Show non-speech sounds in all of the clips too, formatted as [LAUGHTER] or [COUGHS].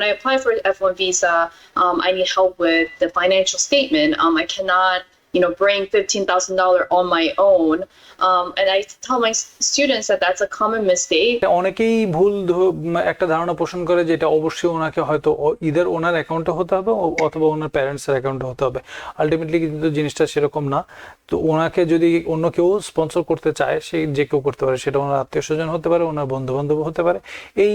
when I apply for F1 visa, um, I need help with the financial statement. Um, I cannot, you know, bring fifteen thousand dollar on my own. Um, and I tell my students that that's a common mistake. অনেকেই ভুল একটা ধারণা পোষণ করে যে এটা অবশ্যই ওনাকে হয়তো ইদার ওনার অ্যাকাউন্টে হতে হবে অথবা ওনার প্যারেন্টসের অ্যাকাউন্টে হতে হবে আলটিমেটলি কিন্তু জিনিসটা সেরকম না তো ওনাকে যদি অন্য কেউ স্পন্সর করতে চায় যে কেউ করতে পারে সেটা ওনার আত্মীয় স্বজন হতে পারে ওনার বন্ধু বান্ধব হতে পারে এই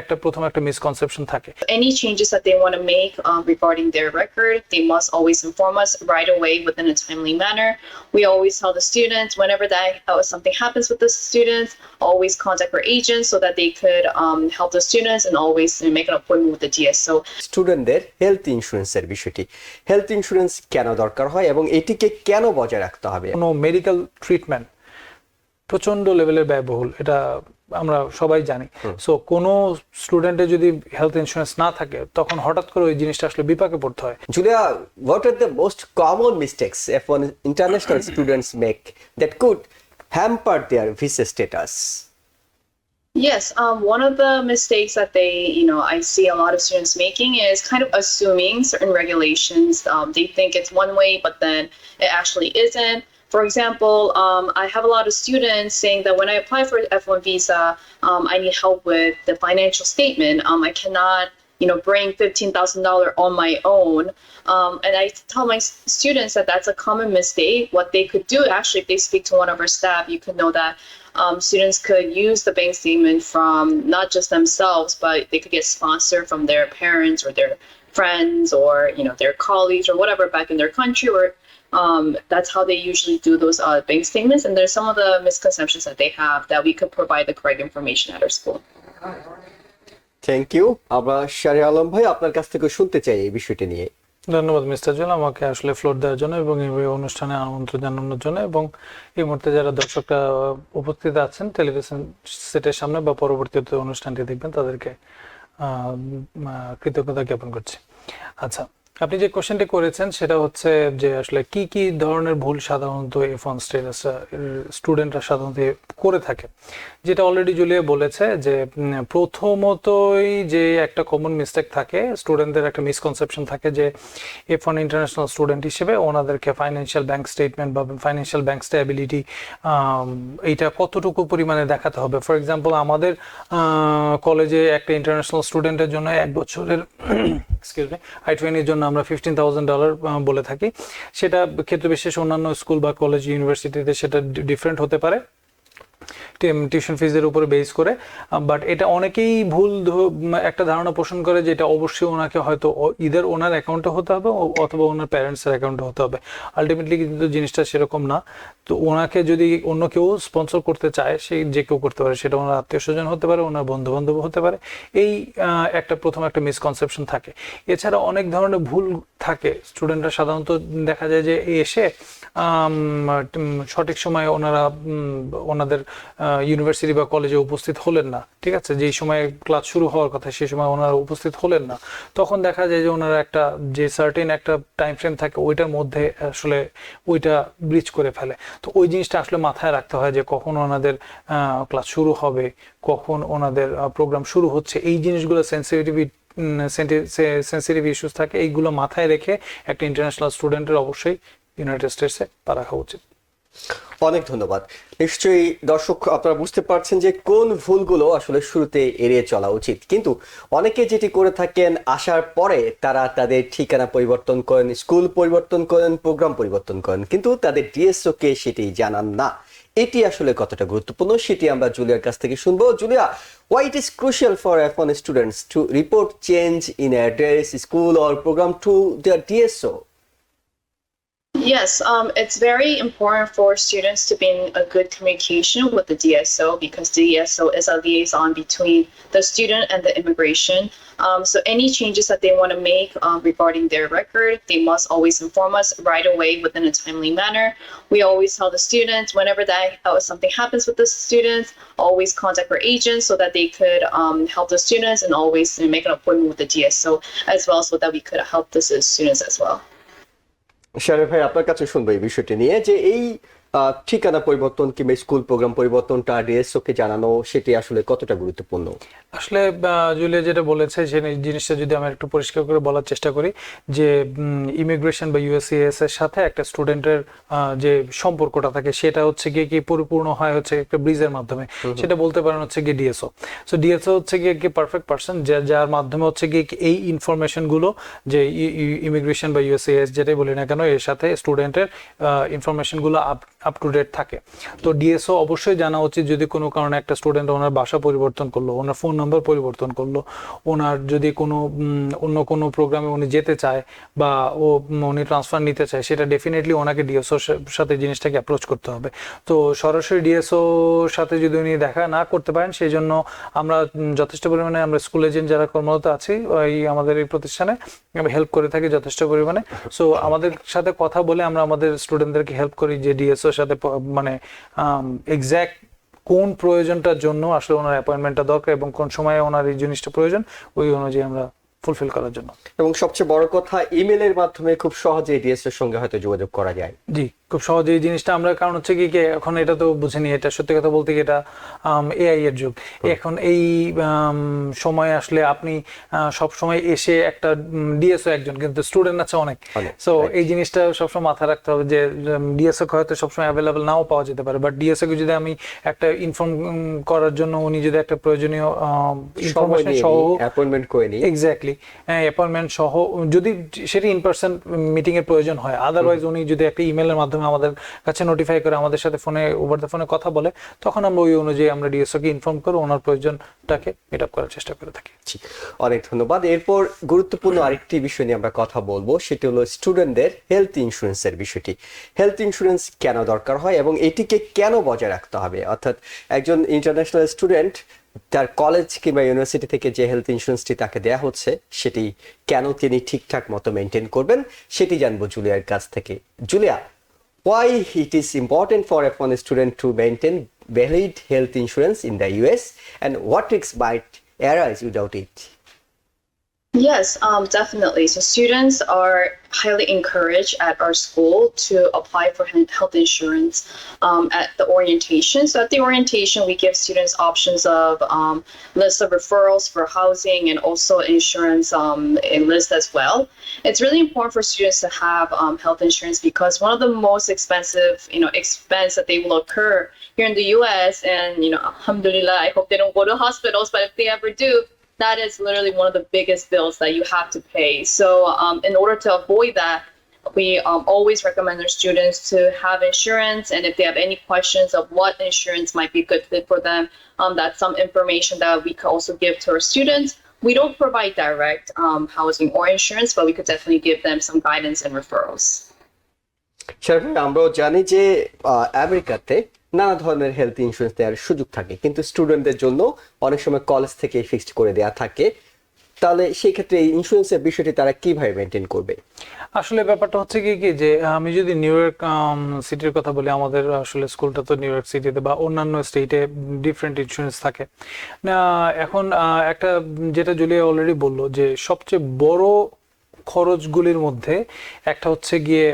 একটা প্রথম একটা মিসকনসেপশন থাকে Any changes that they want to make um, regarding their record, they must always inform us right away within a timely manner. We always tell the students whenever that uh, something happens with the students, always contact our agents so that they could um, help the students and always you know, make an appointment with the DSO. স্টুডেন্টদের health ইন্স্যুরেন্সের বিষয়টি health insurance কেন দরকার হয় এবং এটিকে কেন বজায় রাখতে হবে কোনো মেডিকেল ট্রিটমেন্ট প্রচণ্ড লেভেলের ব্যয়বহুল এটা আমরা সবাই জানি সো কোনো স্টুডেন্টের যদি হেলথ ইন্স্যুরেন্স না থাকে তখন হঠাৎ করে ওই জিনিসটা আসলে বিপাকে পড়তে হয় Julia, what are the most common mistakes F1 international students make that could hamper their visa status? Yes, um, one of the mistakes that they, you know, I see a lot of students making is kind of assuming certain regulations. Um, they think it's one way, but then it actually isn't. For example, um, I have a lot of students saying that when I apply for F1 visa, um, I need help with the financial statement. Um, I cannot, you know, bring fifteen thousand dollar on my own. Um, and I tell my students that that's a common mistake. What they could do, actually, if they speak to one of our staff, you could know that um, students could use the bank statement from not just themselves, but they could get sponsored from their parents or their friends or you know their colleagues or whatever back in their country. Or um, that's how they usually do those uh, bank statements. And there's some of the misconceptions that they have that we could provide the correct information at our school. Thank you আমরা শারি আলম ভাই আপনার কাছ থেকে শুনতে চাই এই বিষয়টি নিয়ে ধন্যবাদ মিস্টার জুল আমাকে আসলে ফ্লোর দেওয়ার জন্য এবং এই অনুষ্ঠানে আমন্ত্রণ জানানোর জন্য এবং এই মুহূর্তে যারা দর্শকরা উপস্থিত আছেন টেলিভিশন সেটের সামনে বা পরবর্তীতে অনুষ্ঠানটি দেখবেন তাদেরকে কৃতজ্ঞতা জ্ঞাপন করছি আচ্ছা আপনি যে কোশ্চেনটি করেছেন, সেটা হচ্ছে যে আসলে কি কি ধরনের ভুল সাধারণত এফ ওয়ান স্টুডেন্টরা সাধারণত করে থাকে? যেটা অলরেডি জুলিয়া বলেছে যে প্রথমতই যে একটা কমন মিস্টেক থাকে স্টুডেন্টদের একটা মিসকনসেপশন থাকে যে এফ ওয়ান ইন্টারন্যাশনাল স্টুডেন্ট হিসেবে ওনাদেরকে ফাইন্যান্সিয়াল ব্যাংক স্টেটমেন্ট বা ফাইন্যান্সিয়াল ব্যাংক স্টেবিলিটি এইটা কতটুকু পরিমাণে দেখাতে হবে? ফর এক্সাম্পল আমাদের কলেজে একটা ইন্টারন্যাশনাল স্টুডেন্টের জন্য এক বছরের [COUGHS] আই টুয়েনির জন্য আমরা ফিফটিন থাউজেন্ড ডলার বলে থাকি। সেটা ক্ষেত্র বিশেষ অন্যান্য স্কুল বা কলেজ ইউনিভার্সিটিতে সেটা ডিফারেন্ট হতে পারে। টিউশন ফিজের উপরে বেস করে বাট এটা অনেকেই ভুল একটা ধারণা পোষণ করে যে এটা অবশ্যই ওনাকে হয়তো ইদার ওনার অ্যাকাউন্টে হতে হবে অথবা ওনার প্যারেন্টসের অ্যাকাউন্টে হতে হবে। আলটিমেটলি কিন্তু জিনিসটা সেরকম না। তো ওনাকে যদি অন্য কেউ স্পন্সর করতে চায়, সে যে কেউ করতে পারে, সেটা ওনার আত্মীয় স্বজন হতে পারে, ওনার বন্ধু বান্ধব হতে পারে। এই একটা প্রথম একটা মিসকনসেপশন থাকে। এছাড়া অনেক ধরনের ভুল থাকে। স্টুডেন্টরা সাধারণত দেখা যায় যে এসে সঠিক সময়ে ওনারা ওনাদের ইউনিভার্সিটি বা কলেজে উপস্থিত হলেন না, ঠিক আছে? যেই সময় ক্লাস শুরু হওয়ার কথা, সেই সময় ওনারা উপস্থিত হলেন না। তখন দেখা যায় যে ওনারা একটা, যে সার্টেন একটা টাইম ফ্রেম থাকে, ওইটার মধ্যে আসলে ওইটা ব্রিজ করে ফেলে। তো ওই জিনিসটা আসলে মাথায় রাখতে হয় যে কখন ওনাদের ক্লাস শুরু হবে, কখন ওনাদের প্রোগ্রাম শুরু হচ্ছে। এই জিনিসগুলো সেন্সিটিভিটি সেন্সিটিভ ইস্যুস থাকে, এইগুলো মাথায় রেখে একটা ইন্টারন্যাশনাল স্টুডেন্টের অবশ্যই ইউনাইটেড স্টেটসে পা রাখা উচিত। অনেক ধন্যবাদ। নিশ্চয়ই দর্শক আপনারা বুঝতে পারছেন যে কোন ভুলগুলো আসলে শুরুতে এড়িয়ে চলা উচিত। কিন্তু অনেকে যেটি করে থাকেন আসার পরে তারা তাদের ঠিকানা পরিবর্তন করেন স্কুল পরিবর্তন করেন প্রোগ্রাম পরিবর্তন করেন কিন্তু তাদের ডিএসও কে সেটি জানান না। এটি আসলে কতটা গুরুত্বপূর্ণ সেটি আমরা জুলিয়ার কাছ থেকে শুনব। Julia why it is crucial for F1 students to report change in address, school or program to their DSO? Yes, um, it's very important for students to be in a good communication with the DSO because the DSO is a liaison between the student and the immigration. Um, so any changes that they want to make um, regarding their record, they must always inform us right away within a timely manner. We always tell the students whenever that uh, something happens with the students, always contact our agents so that they could um, help the students and always make an appointment with the DSO as well so that we could help the students as well. Shari ভাই আপনার কাছে শুনব এই বিষয়টি নিয়ে যে এই ঠিকানা পরিবর্তন কিংবা স্কুল প্রোগ্রাম পরিবর্তনটা ডিএসও কে জানানো সেটি আসলে কতটা গুরুত্বপূর্ণ? আসলে জুলিয়া যেটা বলেছে সেই জিনিসটা যদি আমি একটু পরিষ্কার করে বলার চেষ্টা করি যে ইমিগ্রেশন বা ইউএসসিএস এর সাথে একটা স্টুডেন্টের যে সম্পর্কটা থাকে সেটা হচ্ছে গিয়ে কি পরিপূর্ণ হয় হচ্ছে একটা ব্রিজের মাধ্যমে। সেটা বলতে পারেন হচ্ছে গিয়ে ডিএসও সো ডিএসও হচ্ছে গিয়ে কি পারফেক্ট পার্সন যার মাধ্যমে হচ্ছে গিয়ে কি এই ইনফরমেশনগুলো যে ইমিগ্রেশন বা ইউএসসিএস যেটাই বলি না কেন এর সাথে স্টুডেন্টের ইনফরমেশনগুলো আপ আপ টু ডেট থাকে। তো ডিএসও অবশ্যই জানা উচিত যদি কোনো কারণে একটা স্টুডেন্ট ওনার বাসা পরিবর্তন করল ওনার ফোন নাম্বার পরিবর্তন করল ওনার যদি কোনো অন্য কোনো প্রোগ্রামে উনি যেতে চায় বা ও উনি ট্রান্সফার নিতে চায়, সেটা ডেফিনেটলি ওনাকে ডিএসও সাথে জিনিসটাকে অ্যাপ্রোচ করতে হবে। তো সরাসরি ডিএসও সাথে যদি উনি দেখা না করতে পারেন সেই জন্য আমরা যথেষ্ট পরিমাণে আমরা স্কুল এজেন্ট যারা কর্মরত আছি এই আমাদের এই প্রতিষ্ঠানে আমি হেল্প করে থাকি যথেষ্ট পরিমাণে। সো আমাদের সাথে কথা বলে আমরা আমাদের স্টুডেন্টদেরকে হেল্প করি যে ডিএসওর সাথে মানে এক্স্যাক্ট কোন প্রয়োজনটার জন্য আসলে ওনার অ্যাপয়েন্টমেন্টটা দরকার এবং কোন সময়ে ওনার এই জিনিসটা প্রয়োজন ওই অনুযায়ী আমরা ফুলফিল করার জন্য। এবং সবচেয়ে বড় কথা ইমেলের মাধ্যমে খুব সহজেই ডিএস এর সঙ্গে হয়তো যোগাযোগ করা যায়। জি। খুব সহজে এই জিনিসটা আমরা কারণ হচ্ছে কি কি এখন এটা তো বুঝিনি এটা সত্যি কথা বলতে কি এটা এআই এর যুগ। এখন এই সময় আসলে আপনি সব সময় এসে একটা ডিএসও একজন কিন্তু স্টুডেন্ট আছে অনেক। সো এই জিনিসটা সবসময় মাথায় রাখতে হবে যে ডিএসও হয়তো সবসময় অ্যাভেলেবেল নাও পাওয়া যেতে পারে বাট ডিএসও কে যদি আমি একটা ইনফর্ম করার জন্য উনি যদি একটা প্রয়োজনীয় ইনফরমেশন সহ অ্যাপয়েন্টমেন্ট করে নিই। এক্স্যাক্টলি অ্যাপয়েন্টমেন্ট সহ যদি সেটি ইন পার্সন মিটিং এর প্রয়োজন হয় আদারওয়াইজ উনি যদি একটা ইমেলের মাধ্যমে আমাদের কাছে নোটিফাই করে আমাদের সাথে ফোনে ওভার দ্য ফোনে কথা বলে, তখন আমরা ওই অনুযায়ী আমরা ডিএসও কে ইনফর্ম করে ওনার প্রয়োজনটাকে মিট আপ করার চেষ্টা করে থাকি। অনেক ধন্যবাদ। এরপর গুরুত্বপূর্ণ আরেকটি বিষয় নিয়ে আমরা কথা বলব, সেটি হলো স্টুডেন্টদের হেলথ ইন্স্যুরেন্সের বিষয়টি। হেলথ ইন্স্যুরেন্স কেন দরকার হয় এবং এটিকে কেন বজায় রাখতে হবে? অর্থাৎ একজন ইন্টারন্যাশনাল স্টুডেন্ট তার কলেজ কিংবা ইউনিভার্সিটি থেকে যে হেলথ ইন্স্যুরেন্সটি তাকে দেয়া হচ্ছে, সেটি কেন তিনি ঠিকঠাক মতো মেনটেন করবেন, সেটি জানব জুলিয়ার কাছ থেকে। Julia why it is important for a foreign student to maintain valid health insurance in the US and what risks might arise without it. Yes, um, definitely. So students are highly encouraged at our school to apply for health insurance um, at the orientation. So at the orientation, we give students options of um, list of referrals for housing and also insurance um, a list as well. It's really important for students to have um, health insurance because one of the most expensive, you know, expense that they will occur here in the U.S. and you know, alhamdulillah, I hope they don't go to hospitals, but if they ever do, that is literally one of the biggest bills that you have to pay. So, um, in order to avoid that, we um, always recommend our students to have insurance. And if they have any questions of what insurance might be a good fit for them, um, that's some information that we can also give to our students. We don't provide direct um, housing or insurance, but we could definitely give them some guidance and referrals. Sharmin আমরাও জানি যে আহ, আমেরিকাতে নানা ধরনের health insurance দেওয়ার সুযোগ থাকে। কিন্তু স্টুডেন্টদের জন্য অনেক সময় কলেজ থেকে ফিক্সড করে দেওয়া থাকে। তাহলে সেই ক্ষেত্রে এই ইন্স্যুরেন্সের বিষয়টি তারা কীভাবে মেনটেন করবে? আসলে ব্যাপারটা হচ্ছে কি কি যে, আমি যদি নিউ ইয়র্ক সিটির কথা বলি, আমাদের আসলে স্কুলটা তো নিউ ইয়র্ক সিটিতে বা অন্যান্য স্টেটে ডিফারেন্ট ইন্স্যুরেন্স থাকে। এখন একটা, যেটা জুলিয়া অলরেডি বলল যে, সবচেয়ে বড় খরচগুলির মধ্যে একটা হচ্ছে গিয়ে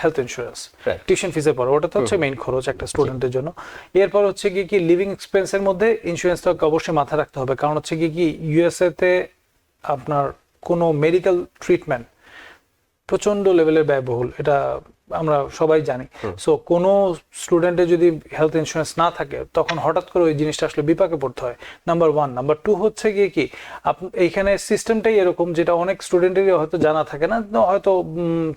হেলথ ইন্স্যুরেন্স টিউশন ফিজের পর। ওটা তো হচ্ছে মেইন খরচ একটা স্টুডেন্টের জন্য। এরপর হচ্ছে কি কি লিভিং এক্সপেন্সের মধ্যে ইন্স্যুরেন্সটাকে অবশ্যই মাথায় রাখতে হবে। কারণ হচ্ছে কি কি ইউএসএ তে আপনার কোনো মেডিকেল ট্রিটমেন্ট প্রচণ্ড লেভেলের ব্যয়বহুল। এটা আমরা সবাই জানি। সো কোনো স্টুডেন্টের যদি হেলথ ইন্স্যুরেন্স না থাকে তখন হঠাৎ করে ওই জিনিসটা আসলে বিপাকে পড়তে হয়। নাম্বার ওয়ান নাম্বার টু হচ্ছে গিয়ে কি এইখানে সিস্টেমটাই এরকম যেটা অনেক স্টুডেন্টেরই হয়তো জানা থাকে না হয়তো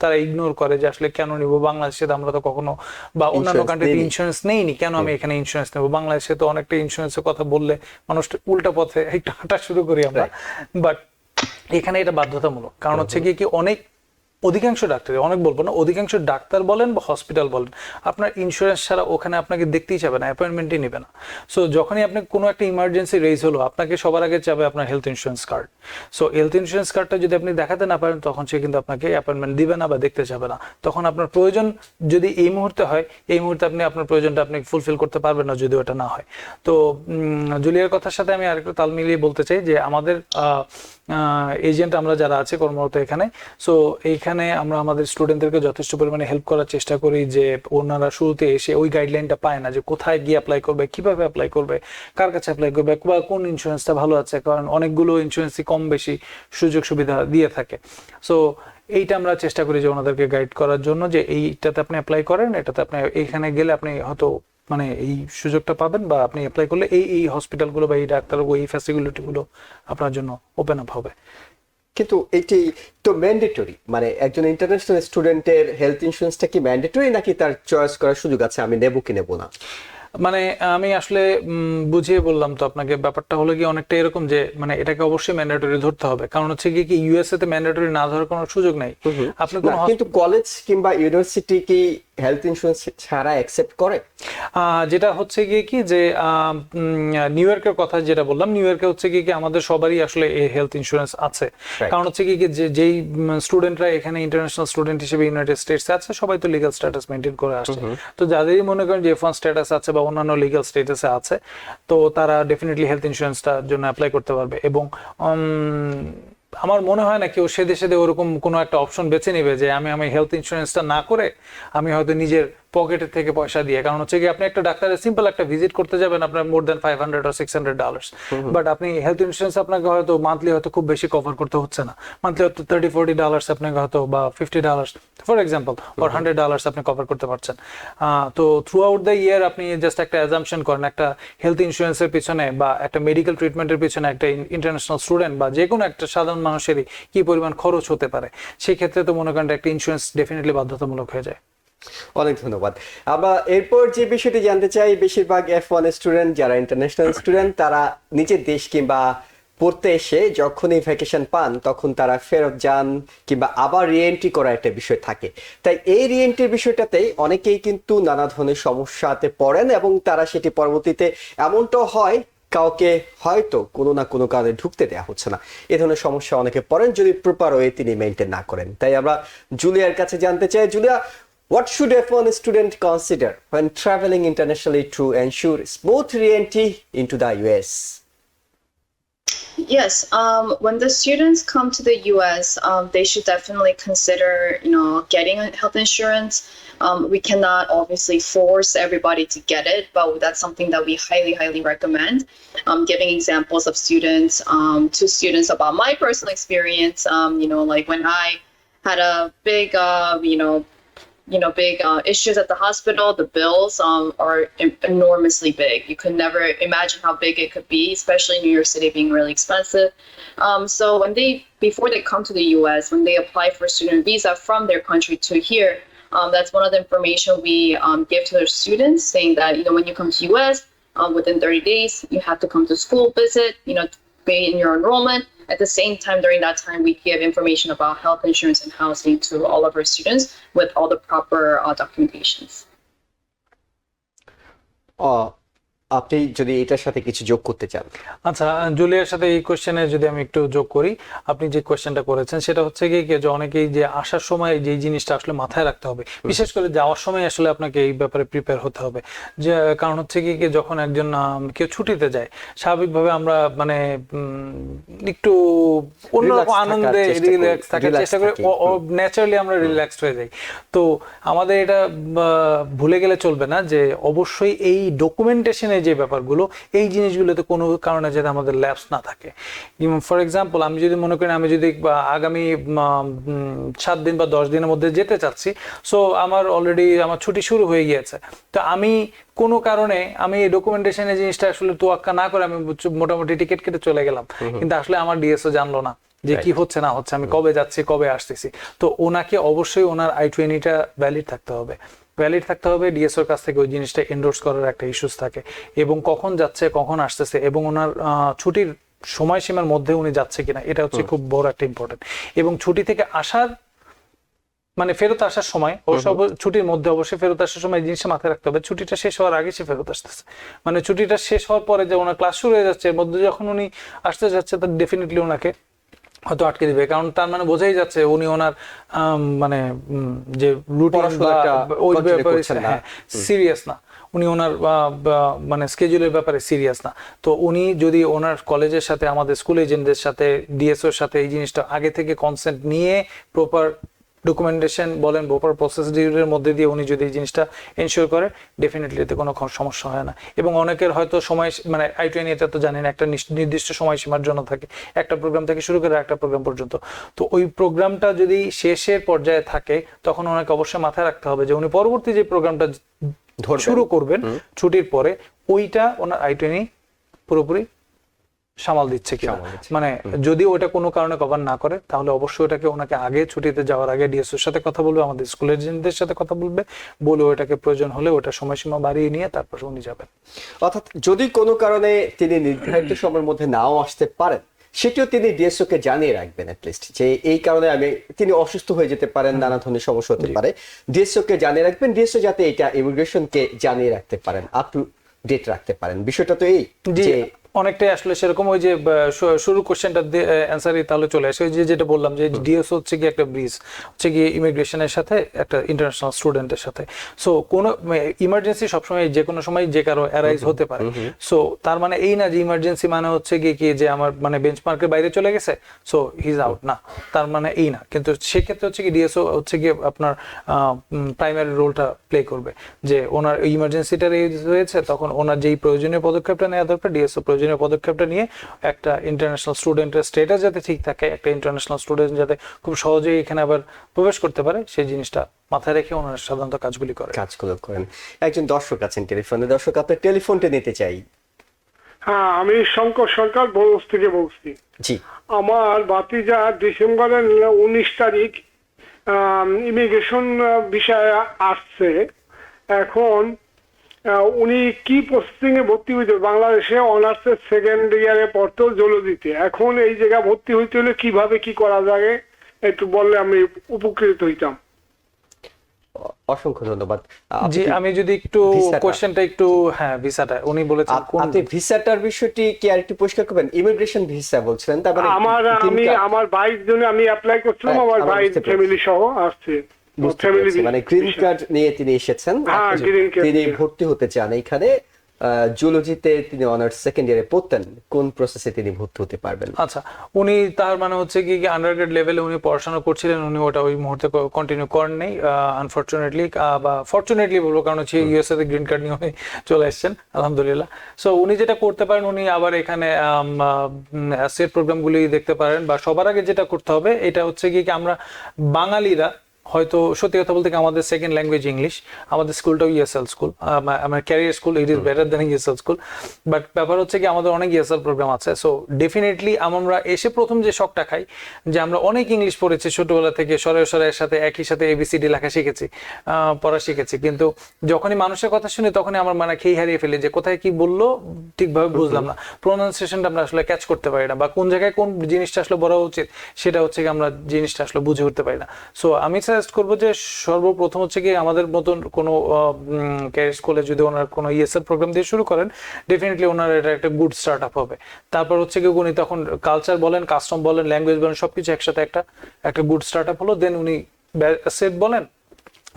তারা ইগনোর করে যে আসলে কেন নিব? বাংলাদেশে আমরা তো কখনো বা অন্যান্য কান্ট্রিতে। ইন্স্যুরেন্স নেইনি। কেন আমি এখানে ইন্স্যুরেন্স নেব? বাংলাদেশে তো অনেকটা ইন্স্যুরেন্সের কথা বললে মানুষ উল্টা পথে একটু হাঁটা শুরু করি আমরা। বাট এখানে এটা বাধ্যতামূলক। কারণ হচ্ছে গিয়ে কি অনেক অধিকাংশ ডাক্তার অনেক বলব না, অধিকাংশ ডাক্তার বলেন বা হসপিটাল বলেন, আপনার ইন্স্যুরেন্স ছাড়া ওখানে আপনাকে দেখতেই যাবে না অ্যাপয়েন্টমেন্টই নেবে না। সো যখনই আপনি কোনো একটা ইমার্জেন্সি রেজ হলো, আপনাকে সবার আগে চাবে আপনার health insurance card so health insurance কার্ডটা যদি আপনি দেখাতে না পারেন, তখন সে কিন্তু আপনাকে অ্যাপয়েন্টমেন্ট দিবে না বা দেখতে যাবে না। তখন আপনার প্রয়োজন যদি এই মুহূর্তে হয়, এই মুহূর্তে আপনি আপনার প্রয়োজনটা আপনি ফুলফিল করতে পারবেন না যদি ওটা না হয়। তো জুলিয়ার কথার সাথে আমি আরেকটু তাল মিলিয়ে বলতে চাই যে আমাদের এজেন্ট আমরা যারা আছে কর্মরত এখানে। সো এইখানে আমরা আমাদের স্টুডেন্টদেরকে যথেষ্ট পরিমাণে হেল্প করার চেষ্টা করি যে ওনারা শুরুতে এসে ওই গাইডলাইনটা পায় না যে কোথায় গিয়ে অ্যাপ্লাই করবে, কীভাবে অ্যাপ্লাই করবে, কার কাছে অ্যাপ্লাই করবে বা কোন ইন্স্যুরেন্সটা ভালো আছে, কারণ অনেকগুলো ইন্স্যুরেন্সই কম বেশি সুযোগ সুবিধা দিয়ে থাকে। সো এইটা আমরা চেষ্টা করি যে ওনাদেরকে গাইড করার জন্য যে এইটাতে আপনি অ্যাপ্লাই করেন, এটাতে আপনি এইখানে গেলে আপনি হয়তো মানে এই সুযোগটা পাবেন বা আপনি অ্যাপ্লাই করলে এই এই হসপিটালগুলো বা এই ডাক্তার এই ফ্যাসিলিটিগুলো আপনার জন্য ওপেন আপ হবে। কিন্তু এটি তো ম্যান্ডেটরি মানে একজন ইন্টারন্যাশনাল স্টুডেন্টের হেলথ ইন্স্যুরেন্সটা কি ম্যান্ডেটরি নাকি তার চয়েস করার সুযোগ আছে? আমি নেব কি নেব না? মানে আমি আসলে বুঝিয়ে বললাম তো আপনাকে ব্যাপারটা হলো কি অনেকটা এরকম যে মানে এটাকে অবশ্যই ম্যান্ডেটরি ধরতে হবে। কারণ হচ্ছে কি কি ইউএসএ তে ম্যান্ডেটরি না ধরার কোনো সুযোগ নাই। আপনি কিন্তু কলেজ কিংবা ইউনিভার্সিটি কি হেলথ ইন্স্যুরেন্স ছাড়া অ্যাকসেপ্ট করে? যেটা হচ্ছে গিয়ে কি যে নিউ ইয়র্কের কথা যেটা বললাম নিউ ইয়র্কে হচ্ছে কি কি আমাদের সবারই আসলে এই হেলথ ইন্স্যুরেন্স আছে। কারণ হচ্ছে কি যে যেই স্টুডেন্টরা এখানে ইন্টারন্যাশনাল স্টুডেন্ট হিসেবে ইউনাইটেড স্টেটস আছে সবাই তো লিগাল স্ট্যাটাস মেনটেন করে আসছে। তো যাদেরই মনে করেন যে এফ স্ট্যাটাস আছে বা অন্যান্য লিগাল স্ট্যাটাসে আছে তো তারা ডেফিনেটলি হেলথ ইন্স্যুরেন্সটার জন্য অ্যাপ্লাই করতে পারবে। এবং আমার মনে হয় না কেউ সেদে সেদে ওরকম কোনো একটা অপশন বেছে নেবে যে আমি আমি হেলথ ইন্স্যুরেন্সটা না করে আমি হয়তো নিজের পকেটের থেকে পয়সা দিয়ে। কারণ হচ্ছে কি আপনি একটা ডাক্তারের সিম্পল একটা ভিজিট করতে যাবেন আপনার মোর দেন ফাইভ হান্ড্রেড আর সিক্স হান্ড্রেড ডলার্স বাট আপনি হেলথ ইন্স্যুরেন্স আপনাকে হয়তো মান্থলি হয়তো খুব বেশি কভার করতে হচ্ছে না। মান্থলি হয়তো থার্টি ফোর্টি ডলার্স আপনাকে হয়তো বা fifty dollars for example for hundred dollars আপনি কভার করতে পারছেন। তো থ্রু আউট দ্য ইয়ার আপনি জাস্ট একটা অ্যাজামশন করেন একটা হেলথ ইন্স্যুরেন্সের পিছনে বা একটা মেডিকেল ট্রিটমেন্টের পিছনে একটা ইন্টারন্যাশনাল স্টুডেন্ট বা যে কোনো একটা সাধারণ মানুষেরই কি পরিমাণ খরচ হতে পারে সেই ক্ষেত্রে তো মনে করেন একটা ইন্স্যুরেন্স ডেফিনেটলি বাধ্যতামূলক হয়ে যায়। অনেক ধন্যবাদ। আমরা এরপর যে বিষয়টি জানতে চাই, বেশিরভাগ এফ ওয়ান স্টুডেন্ট যারা ইন্টারন্যাশনাল স্টুডেন্ট তারা নিজের দেশ কিংবা পড়তে এসে যখনই ভ্যাকেশন পান, তখন তারা ফেরত যান কিংবা আবার রিএন্ট্রি করার একটা বিষয় থাকে। তাই এই রিএন্ট্রির বিষয়টাতেই অনেকেই কিন্তু নানা ধরনের সমস্যাতে পড়েন এবং তারা সেটি পরবর্তীতে এমনটাও হয়, কাউকে হয়তো কোনো না কোনো কারণে ঢুকতে দেওয়া হচ্ছে না। এ ধরনের সমস্যা অনেকে পড়েন যদি প্রপার ওয়ে তিনি মেনটেন না করেন। তাই আমরা জুলিয়ার কাছে জানতে চাই। Julia What should F1 student consider when traveling internationally to ensure smooth re-entry into the US? Yes, um, when the students come to the U.S., um, they should definitely consider, you know, getting health insurance. Um, we cannot obviously force everybody to get it, but that's something that we highly, highly recommend. Um, giving examples of students um, to students about my personal experience. Um, you know, like when I had a big, uh, you know, you know big uh, issues at the hospital the bills um, are em- enormously big. You could never imagine how big it could be especially new york city being really expensive. Um, so when they before they come to the us when they apply for student visa from their country to here um, that's one of the information we um, give to their students saying that you know when you come to us um, within 30 days you have to come to school visit you know pay in your enrollment at the same time, during that time, we give information about health insurance and housing to all of our students with all the proper uh, documentations. আহ, আপনি যদি এটার সাথে কিছু যোগ করতে চান। আচ্ছা জুলিয়ার সাথে এই কোশ্চেনে যদি আমি একটু যোগ করি আপনি যে কোশ্চেনটা করেছেন সেটা হচ্ছে কি যে অনেকেই যে আসার সময় যে জিনিসটা আসলে মাথায় রাখতে হবে বিশেষ করে যাওয়ার সময় আসলে আপনাকে এই ব্যাপারে প্রিপেয়ার হতে হবে। যে কারণ হচ্ছে কি যখন একজন কেউ ছুটিতে যায় স্বাভাবিকভাবে আমরা মানে একটু অন্যরকম আনন্দে রিল্যাক্স থাকার চেষ্টা করে। ন্যাচারালি আমরা রিল্যাক্সড হয়ে যাই। তো আমাদের এটা ভুলে গেলে চলবে না যে অবশ্যই এই ডকুমেন্টেশনের যে ব্যাপারগুলো এই জিনিসগুলোতে কোনো কারণে যাতে আমাদের ল্যাপস না থাকে। ফর এক্সাম্পল আমি যদি মনে করি আমি যদি আগামী সাত দিন বা দশ দিনের মধ্যে যেতে চাচ্ছি সো আমার অলরেডি আমার ছুটি শুরু হয়ে গিয়েছে। তো আমি কোনো কারণে আমি এই ডকুমেন্টেশনের জিনিসটা আসলে তোয়াক্কা না করে আমি মোটামুটি টিকিট কেটে চলে গেলাম। কিন্তু আসলে আমার ডিএসও জানলো না যে কি হচ্ছে না হচ্ছে আমি কবে যাচ্ছি কবে আসতেছি। তো ওনাকে অবশ্যই ওনার আই টোয়েন্টিটা ভ্যালিড থাকতে হবে। ভ্যালিড থাকতে হবে ডিএসওর কাছ থেকে ওই জিনিসটা এন্ডোর্স করার একটা ইস্যুস থাকে। এবং কখন যাচ্ছে কখন আসতেছে এবং ওনার ছুটির সময়সীমার মধ্যে উনি যাচ্ছে কিনা এটা হচ্ছে খুব বড় একটা ইম্পর্টেন্ট এবং ছুটি থেকে আসার মানে ফেরত আসার সময় অবশ্য অব- ছুটির মধ্যে অবশ্যই ফেরত আসার সময় জিনিসটা মাথায় রাখতে হবে ছুটিটা শেষ হওয়ার আগে সে ফেরত আসতেছে। মানে ছুটিটা শেষ হওয়ার পরে যে ওনার ক্লাস শুরু হয়ে যাচ্ছে এর মধ্যে যখন উনি আসতে যাচ্ছে তার ডেফিনেটলি ওনাকে হয়তো আটকে দিবে। কারণ তার মানে বোঝাই যাচ্ছে উনি ওনার মানে যে রুটিন ওই সিরিয়াস না। উনি ওনার মানে স্কেজুলের ব্যাপারে সিরিয়াস না। তো উনি যদি ওনার কলেজের সাথে আমাদের স্কুল এজেন্টদের সাথে ডিএসওর সাথে এই জিনিসটা আগে থেকে কনসেন্ট নিয়ে প্রপার ডকুমেন্টেশন বলেন প্রপার প্রসেসিডিউরের মধ্যে দিয়ে উনি যদি এই জিনিসটা এনশিওর করে ডেফিনেটলি এতে কোনো সমস্যা হয় না। এবং অনেকের হয়তো সময় মানে আই টোয়েন এটা তো জানেন একটা নির্দিষ্ট সময়সীমার জন্য থাকে। একটা প্রোগ্রাম থেকে শুরু করে একটা প্রোগ্রাম পর্যন্ত। তো ওই প্রোগ্রামটা যদি শেষের পর্যায়ে থাকে তখন ওনাকে অবশ্যই মাথায় রাখতে হবে যে উনি পরবর্তী যে প্রোগ্রামটা। শুরু করবেন ছুটির পরে ওইটা ওনার আই টোয়েনি পুরোপুরি সামাল দিচ্ছে কিনা। মানে যদি ওটা কোনো কারণে কভার না করে তাহলে অবশ্যই ওটাকে ওনাকে আগে ছুটিতে যাওয়ার আগে ডিএসওর সাথে কথা বলবে আমাদের স্কুলের এজেন্টদের সাথে কথা বলবে বলে ওটাকে প্রয়োজন হলে ওটা সময়সীমা বাড়িয়ে নিয়ে তারপর উনি যাবেন। অর্থাৎ যদি কোনো কারণে তিনি নির্ধারিত সময়ের মধ্যে নাও আসতে পারেন সেটিও তিনি ডিএসও কে জানিয়ে রাখবেন লিস্ট যে এই কারণে আমি তিনি অসুস্থ হয়ে যেতে পারেন নানা ধরনের সমস্যা হতে পারে। ডিএসও কে জানিয়ে রাখবেন ডিএসও যাতে এটা ইমিগ্রেশন কে জানিয়ে রাখতে পারেন আপ টু ডেট রাখতে পারেন। বিষয়টা তো এই যে অনেকটাই আসলে সেরকম ওই যে শুরু কোশ্চেনটা অ্যান্সারই তাহলে চলে আসে। ওই যে যেটা বললাম যে ডিএস হচ্ছে কি একটা ব্রিজ হচ্ছে কি ইমিগ্রেশনের সাথে একটা ইন্টারন্যাশনাল স্টুডেন্টের সাথে। সো কোনো ইমার্জেন্সি সবসময় যে কোনো সময় যে কারও অ্যারাইজ হতে পারে। সো তার মানে এই না যে ইমার্জেন্সি মানে হচ্ছে কি কি যে আমার মানে বেঞ্চমার্কের বাইরে চলে গেছে সো হিজ আউট না। তার মানে এই না। কিন্তু সেক্ষেত্রে হচ্ছে কি ডিএসও হচ্ছে কি আপনার প্রাইমারি রোলটা প্লে করবে। যে ওনার ইমার্জেন্সিটা হয়েছে তখন ওনার যেই প্রয়োজনীয় পদক্ষেপটা নেওয়া দরকার ডিএসও প্রয়োজনীয় পদক্ষেপটা নিয়ে একটা ইন্টারন্যাশনাল স্টুডেন্টের স্টেটাস যাতে ঠিক থাকে একটা ইন্টারন্যাশনাল স্টুডেন্ট যাতে খুব সহজেই এখানে আবার প্রবেশ করতে পারে সেই জিনিসটা মাথায় রেখে ওনারা সাধারণত কাজগুলি করে কাজগুলো করেন। একজন দর্শক আছেন টেলিফোনে। দর্শক আপনার টেলিফোনটা নিতে চাই। হ্যাঁ আমি শঙ্কর সরকার বরস থেকে বলছি। জি। আমার বাতিজা ডিসেম্বরের উনিশ তারিখ ইমিগ্রেশন বিষয়ে আসছে। এখন উনি কি প্রসেসিং এ ভর্তি হইতে বাংলাদেশে অনার্সের সেকেন্ড ইয়ারে পড়তো জলদিতে এখন এই জায়গায় ভর্তি হইতে হলে কীভাবে কি করা যায় একটু বললে আমি উপকৃত হইতাম। অসংখ্য ধন্যবাদ। জি আমি যদি একটু। কোশ্চেনটা একটু হ্যাঁ ভিসাটা। উনি বলেছেন আপ- আপনি ভিসাটার বিষয়টি কি আরেকটু পরিষ্কার করবেন? ইমিগ্রেশন ভিসা বলছিলেন তার মানে আমার আমি আমার ভাইয়ের জন্য আমি অ্যাপ্লাই করছিলাম হ্যাঁ, আমার আমরা ভাই ফ্যামিলি সহ আসছে। বুঝতে পেরেছি। মানে গ্রিন কার্ড নিয়ে তিনি এসেছেন হ্যাঁ, তিনি ভর্তি হতে চান এখানে জুলজিতে তিনি অনার্স সেকেন্ড ইয়ারে পড়তেন কোন প্রসেসে তিনি ভর্তি হতে পারবেন? আচ্ছা উনি তার মানে হচ্ছে কি আন্ডারগ্রেড লেভেলে উনি পড়াশোনা করছিলেন উনি ওটা ওই মুহূর্তে কন্টিনিউ করেন নেই আনফর্চুনেটলি বা ফর্চুনেটলি বলব কারণ হচ্ছে ইউএসএ তে গ্রিন কার্ড নিয়ে উনি চলে এসেছেন আলহামদুলিল্লাহ। সো উনি যেটা করতে পারেন উনি আবার এখানে সেট প্রোগ্রামগুলি দেখতে পারেন বা সবার আগে যেটা করতে হবে এটা হচ্ছে কি কি আমরা বাঙালিরা হয়তো সত্যি কথা বলতে আমাদের সেকেন্ড ল্যাঙ্গুয়েজ ইংলিশ আমাদের স্কুলটাও ইএসএল স্কুল আমার career school it is better then ESL school but ব্যাপার হচ্ছে কি আমাদের অনেক ইএসএল প্রোগ্রাম আছে সো ডেফিনেটলি আমরা এসে প্রথম যে শখটা খাই, যে আমরা অনেক ইংলিশ পড়েছি, ছোটবেলা থেকে সরে সরের সাথে একই সাথে এবিসিডি লেখা শিখেছি পড়া শিখেছি। কিন্তু যখনই মানুষের কথা শুনি, তখনই আমার মানে খেই হারিয়ে ফেলি যে কোথায় কি বলল, ঠিকভাবে বুঝলাম না। প্রোনাউন্সিয়েশনটা আমরা আসলে ক্যাচ করতে পারি না, বা কোন জায়গায় কোন জিনিসটা আসলে বলা উচিত, সেটা হচ্ছে কি আমরা জিনিসটা আসলে বুঝে উঠতে পারি না। সো আমি সাজেস্ট করব যে সর্বপ্রথম হচ্ছে কি আমাদের মতন কোনো ক্যারিয়ার স্কুলে যদি ওনার কোনো ইএসএল প্রোগ্রাম দিয়ে শুরু করেন ডেফিনেটলি ওনার এটা একটা গুড স্টার্ট আপ হবে। তারপর হচ্ছে কি উনি তখন কালচার বলেন কাস্টম বলেন ল্যাঙ্গুয়েজ বলেন, সবকিছু একসাথে একটা একটা গুড স্টার্ট আপ হলো। দেন উনি সেট বলেন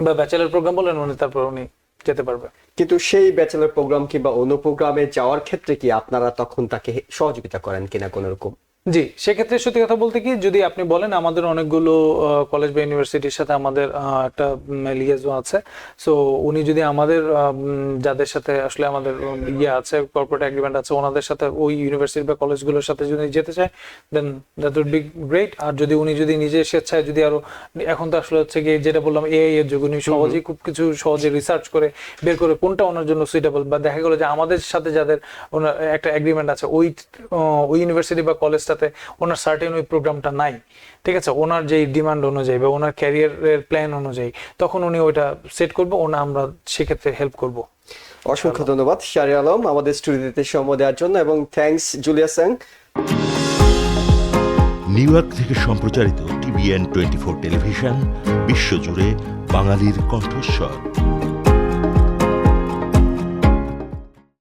বা ব্যাচেলার প্রোগ্রাম বলেন, উনি তারপর উনি যেতে পারবে। কিন্তু সেই ব্যাচেলর প্রোগ্রাম কিংবা অন্য প্রোগ্রামে যাওয়ার ক্ষেত্রে কি আপনারা তখন তাকে সহযোগিতা করেন কিনা কোন রকম? জি সেক্ষেত্রে সত্যি কথা বলতে কি যদি আপনি বলেন আমাদের অনেকগুলো কলেজ বা ইউনিভার্সিটির সাথে আমাদের একটা লিয়েজও আছে। সো উনি যদি আমাদের যাদের সাথে আসলে আমাদের ইয়ে আছে কর্পোরেট এগ্রিমেন্ট আছে ওনাদের সাথে ওই ইউনিভার্সিটি বা কলেজগুলোর সাথে যদি যেতে চায় then that would be great আর যদি উনি যদি নিজে স্বেচ্ছায় যদি আরও এখন তো আসলে হচ্ছে কি যেটা বললাম এআই এর যুগ উনি সহজেই খুব কিছু সহজে রিসার্চ করে বের করে কোনটা ওনার জন্য সুইটেবল বা দেখা গেলো যে আমাদের সাথে যাদের ওনার একটা এগ্রিমেন্ট আছে ওই ওই ইউনিভার্সিটি বা কলেজটাতে ওনার সার্টেন ওই প্রোগ্রামটা নাই। ঠিক আছে? ওনার যেই ডিমান্ড অনুযায়ী বা ওনার ক্যারিয়ারের প্ল্যান অনুযায়ী তখন উনি ওইটা সেট করব ওনা আমরা সেক্ষেত্রে হেল্প করব। অসংখ্য ধন্যবাদ শারি আলম আমাদের স্টুডিওতে সময় দেওয়ার জন্য এবং thanks Julia Sang. New York থেকে সম্প্রচারিত টিভিএন টোয়েন্টি ফোর টেলিভিশন বিশ্বজুড়ে বাঙালির কণ্ঠস্বর।